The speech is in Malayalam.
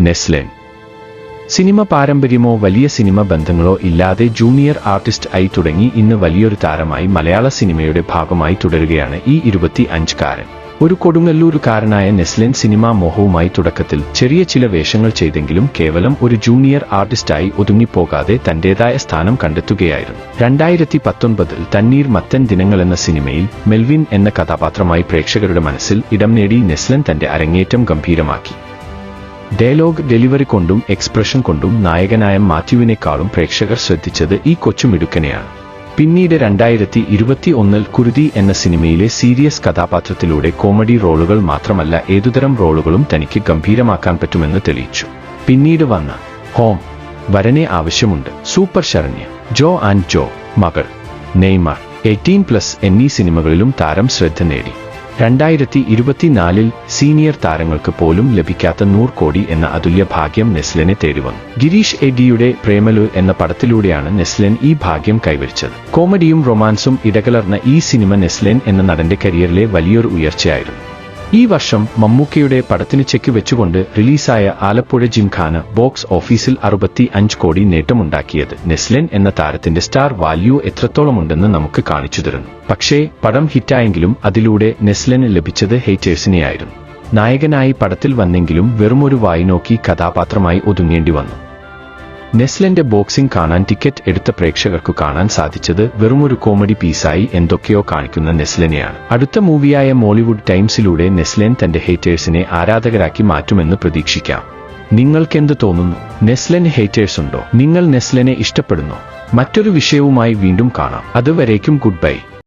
നെസ്ലെൻ സിനിമ പാരമ്പര്യമോ വലിയ സിനിമ ബന്ധങ്ങളോ ഇല്ലാതെ ജൂനിയർ ആർട്ടിസ്റ്റ് ആയി തുടങ്ങി ഇന്ന് വലിയൊരു താരമായി മലയാള സിനിമയുടെ ഭാഗമായി തുടരുകയാണ് ഈ ഇരുപത്തി അഞ്ചുകാരൻ ഒരു കൊടുങ്ങല്ലൂരുകാരനായ നെസ്ലിൻ സിനിമാ മോഹവുമായി തുടക്കത്തിൽ ചെറിയ ചില വേഷങ്ങൾ ചെയ്തെങ്കിലും കേവലം ഒരു ജൂനിയർ ആർട്ടിസ്റ്റായി ഒതുങ്ങിപ്പോകാതെ തന്റേതായ സ്ഥാനം കണ്ടെത്തുകയായിരുന്നു. രണ്ടായിരത്തി പത്തൊൻപതിൽ തണ്ണീർ മത്തൻ ദിനങ്ങൾ എന്ന സിനിമയിൽ മെൽവിൻ എന്ന കഥാപാത്രമായി പ്രേക്ഷകരുടെ മനസ്സിൽ ഇടം നേടി നെസ്ലൻ തന്റെ അരങ്ങേറ്റം ഗംഭീരമാക്കി. ഡയലോഗ് ഡെലിവറി കൊണ്ടും എക്സ്പ്രഷൻ കൊണ്ടും നായകനായ മാത്യുവിനേക്കാളും പ്രേക്ഷകർ ശ്രദ്ധിച്ചത് ഈ കൊച്ചുമിടുക്കനെയാണ് പിന്നീട് രണ്ടായിരത്തി ഇരുപത്തി ഒന്നിൽ കുരുതി എന്ന സിനിമയിലെ സീരിയസ് കഥാപാത്രത്തിലൂടെ കോമഡി റോളുകൾ മാത്രമല്ല ഏതുതരം റോളുകളും തനിക്ക് ഗംഭീരമാക്കാൻ പറ്റുമെന്ന് തെളിയിച്ചു. പിന്നീട് വന്ന ഹോം വരനെ ആവശ്യമുണ്ട്. Super Saranya Jo and Jo മകൾ നെയ്മർ എയ്റ്റീൻ പ്ലസ് എന്നീ സിനിമകളിലും താരം ശ്രദ്ധ നേടി. രണ്ടായിരത്തി ഇരുപത്തിനാലിൽ സീനിയർ താരങ്ങൾക്ക് പോലും ലഭിക്കാത്ത നൂറ് കോടി എന്ന അതുല്യ ഭാഗ്യം നെസ്ലിനെ തേടിവന്നു. ഗിരീഷ് എഡിയുടെ പ്രേമലു എന്ന പടത്തിലൂടെയാണ് നെസ്ലിൻ ഈ ഭാഗ്യം കൈവരിച്ചത്. കോമഡിയും റൊമാൻസും ഇടകലർന്ന ഈ സിനിമ നെസ്ലിൻ എന്ന നടന്റെ കരിയറിലെ വലിയൊരു ഉയർച്ചയായിരുന്നു. ഈ വർഷം മമ്മൂക്കയുടെ പടത്തിന് ചെക്ക് വെച്ചുകൊണ്ട് റിലീസായ ആലപ്പുഴ ജിംഖാന ബോക്സ് ഓഫീസിൽ അറുപത്തി അഞ്ച് കോടി നേട്ടമുണ്ടാക്കിയത് നെസ്ലിൻ എന്ന താരത്തിന്റെ സ്റ്റാർ വാല്യൂ എത്രത്തോളമുണ്ടെന്ന് നമുക്ക് കാണിച്ചു തരുന്നു. പക്ഷേ പടം ഹിറ്റായെങ്കിലും അതിലൂടെ നെസ്ലിന് ലഭിച്ചത് ഹേറ്റേഴ്സിനെയായിരുന്നു. നായകനായി പടത്തിൽ വന്നെങ്കിലും വെറുമൊരു വായിനോക്കി കഥാപാത്രമായി ഒതുങ്ങേണ്ടി വന്നു. നെസ്ലന്റെ ബോക്സിംഗ് കാണാൻ ടിക്കറ്റ് എടുത്ത പ്രേക്ഷകർക്കു കാണാൻ സാധിച്ചത് വെറുമൊരു കോമഡി പീസായി എന്തൊക്കെയോ കാണിക്കുന്ന നെസ്ലിനെയാണ്. അടുത്ത മൂവിയായ മോളിവുഡ് ടൈംസിലൂടെ നെസ്ലൻ തന്റെ ഹേറ്റേഴ്സിനെ ആരാധകരാക്കി മാറ്റുമെന്ന് പ്രതീക്ഷിക്കാം. നിങ്ങൾക്കെന്ത് തോന്നുന്നു? നെസ്ലൻ ഹേറ്റേഴ്സ് ഉണ്ടോ നിങ്ങൾ നെസ്ലനെ ഇഷ്ടപ്പെടുന്നു. മറ്റൊരു വിഷയവുമായി വീണ്ടും കാണാം. അതുവരേക്കും ഗുഡ് ബൈ.